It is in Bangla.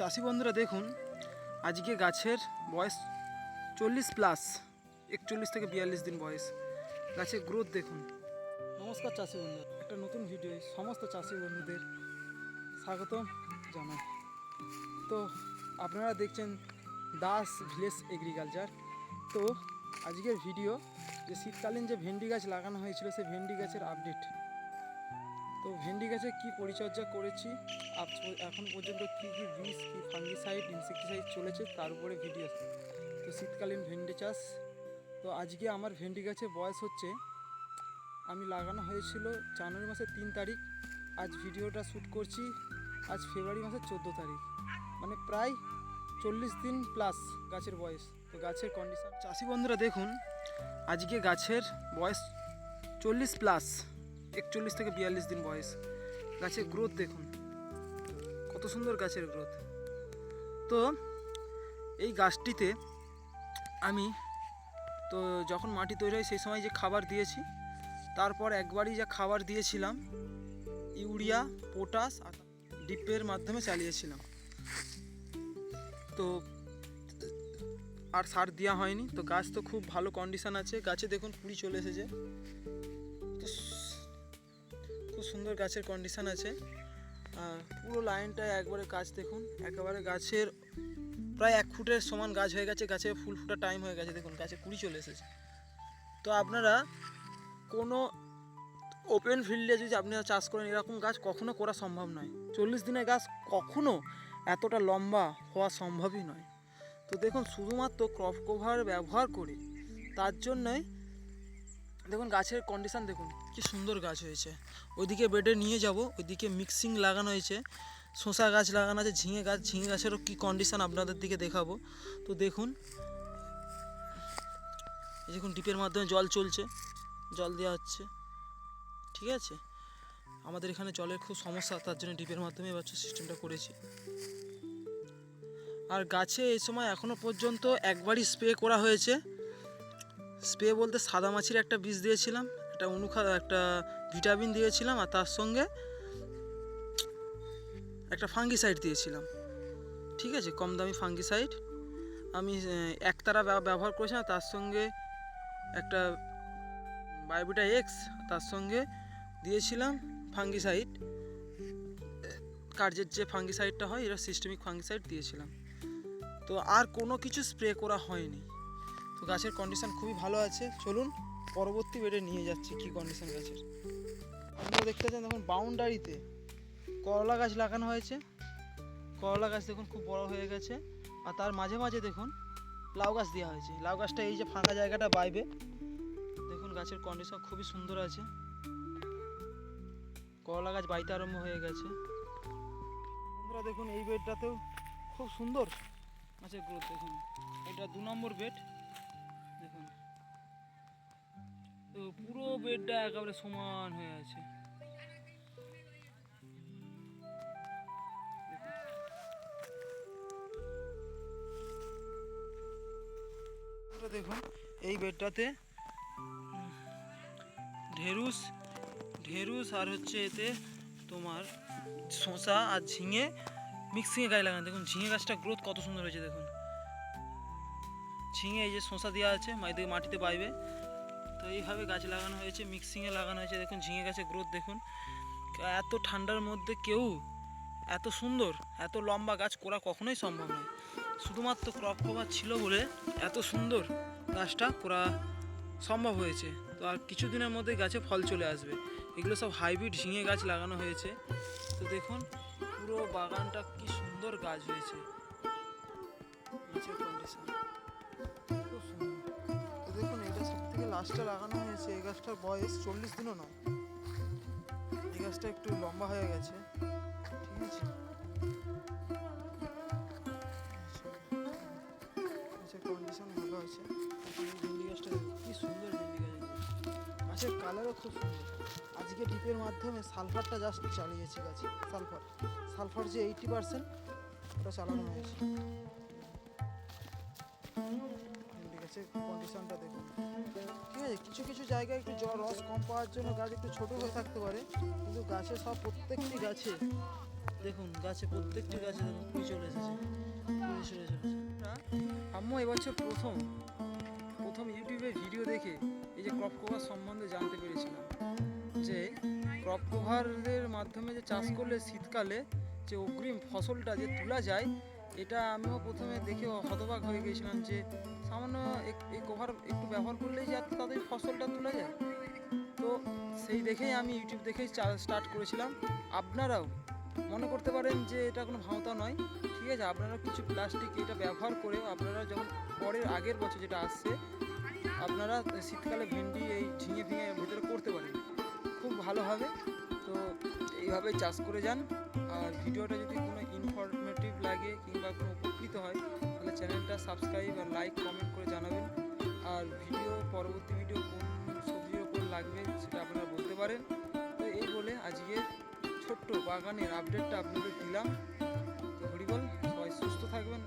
চাষি বন্ধুরা দেখুন, আজকে গাছের বয়স চল্লিশ প্লাস একচল্লিশ থেকে বিয়াল্লিশ দিন বয়স। গাছের গ্রোথ দেখুন। নমস্কার চাষি বন্ধু একটা নতুন ভিডিও সমস্ত চাষি বন্ধুদের স্বাগত জানাই। তো আপনারা দেখছেন দাস ভিলেজ এগ্রিকালচার তো আজকের ভিডিও যে শীতকালীন যে ভেন্ডি গাছ লাগানো হয়েছিল, সেই ভেন্ডি গাছের আপডেট তো ভেন্ডি গাছে কি পরিচর্যা করেছি? এখন পর্যন্ত কি কি বিষ, কি ফাঙ্গিসাইড, ইনসেকটিসাইড চলেছে তার উপরে ভিডিও তো শীতকালীন ভেন্ডি চাষ। তো আজকে আমার ভেন্ডি গাছে বয়স হচ্ছে, আমি লাগানো হয়েছিল জানুয়ারি মাসের তিন তারিখ। আজ ভিডিওটা শ্যুট করছি আজ ফেব্রুয়ারি মাসের চোদ্দ তারিখ। মানে প্রায় চল্লিশ দিন প্লাস গাছের বয়স। তো গাছের কন্ডিশন চাষি বন্ধুরা দেখুন, আজকে গাছের বয়স চল্লিশ প্লাস একচল্লিশ থেকে বিয়াল্লিশ দিন বয়স। গাছের গ্রোথ দেখুন। কত সুন্দর গাছের গ্রোথ তো এই গাছটিতে আমি তো যখন মাটি তৈরি হয় সেই সময় যে খাবার দিয়েছি, তারপর একবারই যা খাবার দিয়েছিলাম, ইউরিয়া, পটাশ আর ডিপের মাধ্যমে চালিয়েছিলাম। তো আর সার দেওয়া হয়নি। তো গাছ তো খুব ভালো কন্ডিশন আছে। গাছে দেখুন কুড়ি চলে এসেছে। তো খুব সুন্দর গাছের কন্ডিশন আছে। পুরো লাইনটায় একবারে গাছ দেখুন, একেবারে গাছের প্রায় এক ফুটের সমান গাছ হয়ে গেছে, গাছে ফুল ফুটা টাইম হয়ে গেছে, দেখুন গাছে কুড়ি চলে এসেছে। তো আপনারা কোনো ওপেন ফিল্ডে যদি আপনারা চাষ করেন, এরকম গাছ কখনো করা সম্ভব নয়। চল্লিশ দিনের গাছ কখনো এতটা লম্বা হওয়া সম্ভবই নয়। তো দেখুন, শুধুমাত্র ক্রপ কভার ব্যবহার করে, তার জন্যই দেখুন, গাছের কন্ডিশান দেখুন। কি সুন্দর গাছ হয়েছে। ওইদিকে বেডে নিয়ে যাব, ওইদিকে মিক্সিং লাগানো হয়েছে। শসা গাছ লাগানো আছে, ঝিঙে গাছ, ঝিঙে গাছেরও কী কন্ডিশান আপনাদের দিকে দেখাবো। তো দেখুন, এই দেখুন, ডিপের মাধ্যমে জল চলছে, জল দেওয়া হচ্ছে, ঠিক আছে? আমাদের এখানে জলের খুব সমস্যা, তার জন্য ডিপের মাধ্যমে এবার সিস্টেমটা করেছি। আর গাছে এই সময় এখনও পর্যন্ত একবারই স্প্রে করা হয়েছে। স্প্রে বলতে সাদা মাছির একটা বীজ দিয়েছিলাম, একটা অনুখা একটা ভিটামিন দিয়েছিলাম আর তার সঙ্গে একটা ফাঙ্গিসাইড দিয়েছিলাম। ঠিক আছে? কম দামি ফাঙ্গিসাইড। আমি একতারা ব্যবহার করেছিলাম তার সঙ্গে একটা বায়োবিটা এক্স, তার সঙ্গে দিয়েছিলাম ফাঙ্গিসাইড। কার্যের যে ফাঙ্গিসাইডটা হয় এটা সিস্টেমিক ফাঙ্গিসাইড দিয়েছিলাম। তো আর কোনো কিছু স্প্রে করা হয়নি। তো গাছের কন্ডিশান খুবই ভালো আছে। চলুন পরবর্তী বেডে নিয়ে যাচ্ছি কি কন্ডিশান গাছের। আপনারা দেখতে পাচ্ছেন, দেখুন বাউন্ডারিতে করলা গাছ লাগানো হয়েছে। করলা গাছ দেখুন খুব বড় হয়ে গেছে। আর তার মাঝে মাঝে দেখুন লাউ গাছ দেওয়া হয়েছে। লাউ গাছটা এই যে ফাঁকা জায়গাটা বাইবে। দেখুন গাছের কন্ডিশন খুবই সুন্দর আছে। করলা গাছ বাইতে আরম্ভ হয়ে গেছে। বন্ধুরা, দেখুন এই বেডটাতেও খুব সুন্দর। গাছের গ্রোথ দেখুন। এটা দু নম্বর বেড পুরো বেডটা একেবারে সমান হয়ে আছে। দেখুন এই বেডটাতে উম, ঢেঁড়ুস ঢেঁড়ুস আর হচ্ছে এতে তোমার শসা আর ঝিঙে মিক্সিংয়ে গায়ে লাগানো। দেখুন ঝিঙে গাছটা গ্রোথ কত সুন্দর হয়েছে দেখুন। ঝিঙে এই যে শসা দেওয়া আছে মাটিতে মাটিতে বাইবে তো এইভাবে গাছ লাগানো হয়েছে মিক্সিংয়ে লাগানো হয়েছে। দেখুন, ঝিঙে গাছের গ্রোথ দেখুন। এত ঠান্ডার মধ্যে কেউ এত সুন্দর, এত লম্বা গাছ করা কখনোই সম্ভব নয়। শুধুমাত্র ক্রপ কভার ছিল বলে এত সুন্দর গাছটা করা সম্ভব হয়েছে। তো আর কিছুদিনের মধ্যে গাছে ফল চলে আসবে। এগুলো সব হাইব্রিড ঝিঙে গাছ লাগানো হয়েছে। তো দেখুন, পুরো বাগানটা কি সুন্দর গাছ হয়েছে। কন্ডিশন খুব সুন্দর। লাস্টে লাগানো হয়েছে, এই গাছটার বয়স চল্লিশ দিনও নয়। এই গাছটা একটু লম্বা হয়ে গেছে, ঠিক আছে? কন্ডিশন ভালো আছে। ভেন্ডি গাছটা কি সুন্দর ভেন্ডি গাছ গাছের কালারও খুব সুন্দর। আজকে ডিপের মাধ্যমে সালফারটা জাস্ট চালিয়েছি গাছে, সালফার। সালফার যে এইটি পার্সেন্ট ওটা চালানো হয়েছে। গাছের কন্ডিশনটা দেখুন। ঠিক আছে, কিছু কিছু জায়গায় একটু জল রস কম পাওয়ার জন্য গাছ একটু ছোটো হয়ে থাকতে পারে, কিন্তু গাছে সব প্রত্যেকটি গাছে, দেখুন, গাছে প্রত্যেকটি গাছে দেখুন কুড়ি চলে এসেছে চলে চলেছে আম্মু, এবছর প্রথম প্রথম ইউটিউবে ভিডিও দেখে এই যে ক্রপ কভার সম্বন্ধে জানতে পেরেছিলাম যে ক্রপ কভারের মাধ্যমে যে চাষ করলে শীতকালে যে অগ্রিম ফসলটা যে তোলা যায়, এটা আমিও প্রথমে দেখে হতবাক হয়ে গিয়েছিলাম যে সামান্য এই কভার একটু ব্যবহার করলেই যে তাড়াতাড়ি ফসলটা তোলা যায়। তো সেই দেখেই আমি ইউটিউব দেখেই স্টার্ট করেছিলাম। আপনারাও মনে করতে পারেন যে এটা কোনো ভাওতা নয়। ঠিক আছে, আপনারা কিছু প্লাস্টিক এটা ব্যবহার করে আপনারা যখন পরের আগের বছর যেটা আসছে, আপনারা শীতকালে ভেন্ডি এই ঝিঙে ফিঙে ভিতরে করতে পারেন। খুব ভালো হবে। তো এইভাবেই চাষ করে যান। আর ভিডিওটা যদি কোনো ইনফরমেটিভ লাগে কিংবা কোনো উপকৃত হয়, তাহলে চ্যানেলটা সাবস্ক্রাইব আর লাইক কমেন্ট করে জানাবেন। আর ভিডিও পরবর্তী ভিডিও কোন সবজির ওপর লাগবে সেটা আপনারা বলতে পারেন। তো এই বলে আজকে ছোট্ট বাগানের আপডেটটা আপনাদের দিলাম। তো হরিবল, সবাই সুস্থ থাকবেন